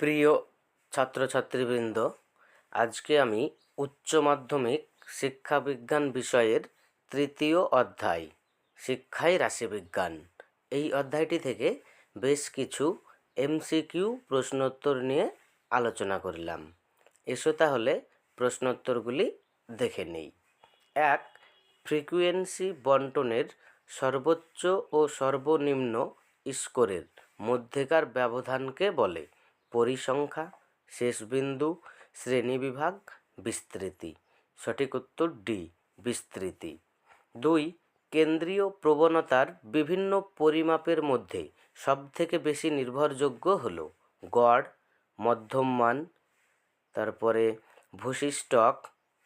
প্রিয় ছাত্রছাত্রীবৃন্দ, আজকে আমি উচ্চ মাধ্যমিক শিক্ষাবিজ্ঞান বিষয়ের তৃতীয় অধ্যায় শিক্ষাই রাশিবিজ্ঞান। এই অধ্যায়টি থেকে বেশ কিছু এমসিকিউ প্রশ্নোত্তর নিয়ে আলোচনা করলাম। এসো তাহলে প্রশ্নোত্তরগুলি দেখে নেই। এক, ফ্রিকুয়েন্সি বন্টনের সর্বোচ্চ ও সর্বনিম্ন স্কোরের মধ্যেকার ব্যবধানকে বলে। পরিসংখ্যা শেষ বিন্দু শ্রেণীবিভাগ, বিস্তৃতি। সঠিক উত্তর ডি বিস্তৃতি। দুই, কেন্দ্রীয় প্রবণতার বিভিন্ন পরিমাপের মধ্যে সবথেকে বেশি নির্ভরযোগ্য হল গড়, মধ্যম মান, তারপরে ভূশিষ্টক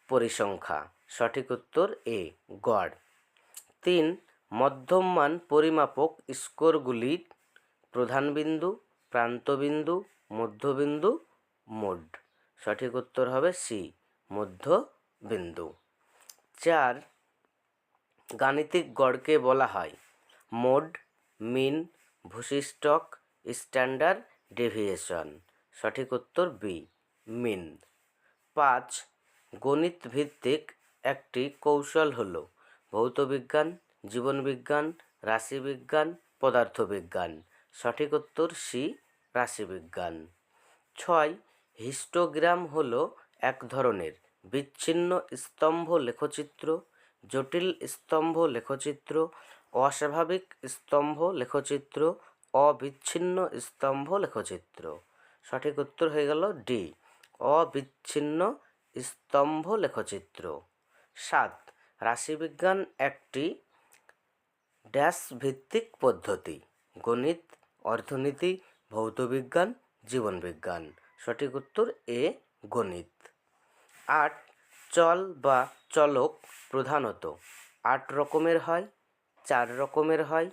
পরিসংখ্যা। সঠিক উত্তর এ গড়। তিন, মধ্যম মান পরিমাপক স্কোরগুলির প্রধান বিন্দু, প্রান্তবিন্দু মধ্যবিন্দু মোড। সঠিক উত্তর হবে সি মধ্যবিন্দু। চার, গাণিতিক গড়কে বলা হয়। মোড, মিন ভূশিষ্টক স্ট্যান্ডার্ড ডেভিয়েশন। সঠিক উত্তর বি মিন। পাঁচ গণিত ভিত্তিক একটি কৌশল হলো ভৌতবিজ্ঞান, জীবনবিজ্ঞান, রাশিবিজ্ঞান, পদার্থবিজ্ঞান। সঠিক উত্তর সি রাশিবিজ্ঞান ছয়, হিস্টোগ্রাম হলো এক ধরনের বিচ্ছিন্ন স্তম্ভ লেখচিত্র, জটিল স্তম্ভ লেখচিত্র, অস্বাভাবিক স্তম্ভ লেখচিত্র, অবিচ্ছিন্ন স্তম্ভ লেখচিত্র। সঠিক উত্তর হয়ে গেল ডি, অবিচ্ছিন্ন স্তম্ভ লেখচিত্র। সাত, রাশিবিজ্ঞান একটি ড্যাশ ভিত্তিক পদ্ধতি, গণিত, অর্থনীতি ভৌতবিজ্ঞান জীবনবিজ্ঞান সঠিক উত্তর এ, গণিত। আট, চল বা চলক প্রধানত আট রকমের হয়, চার রকমের হয়,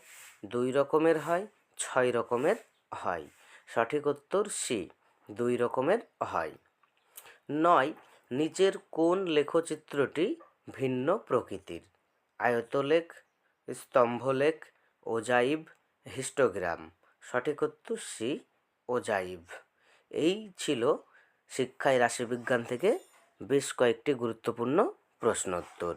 দুই রকমের হয়, ছয় রকমের হয়। সঠিক উত্তর সি, দুই রকমের হয়। নয়, নিচের কোন লেখচিত্রটি ভিন্ন প্রকৃতির? আয়তলেখ, স্তম্ভলেখ, ওজাইব, হিস্টোগ্রাম। সঠিক উত্তর সি, ওজাইভ। এই ছিল শিক্ষায় রাশিবিজ্ঞান থেকে বেশ কয়েকটি গুরুত্বপূর্ণ প্রশ্নোত্তর।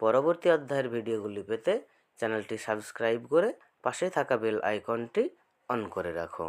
পরবর্তী অধ্যায়ের ভিডিওগুলি পেতে চ্যানেলটি সাবস্ক্রাইব করে পাশে থাকা বেল আইকনটি অন করে রাখো।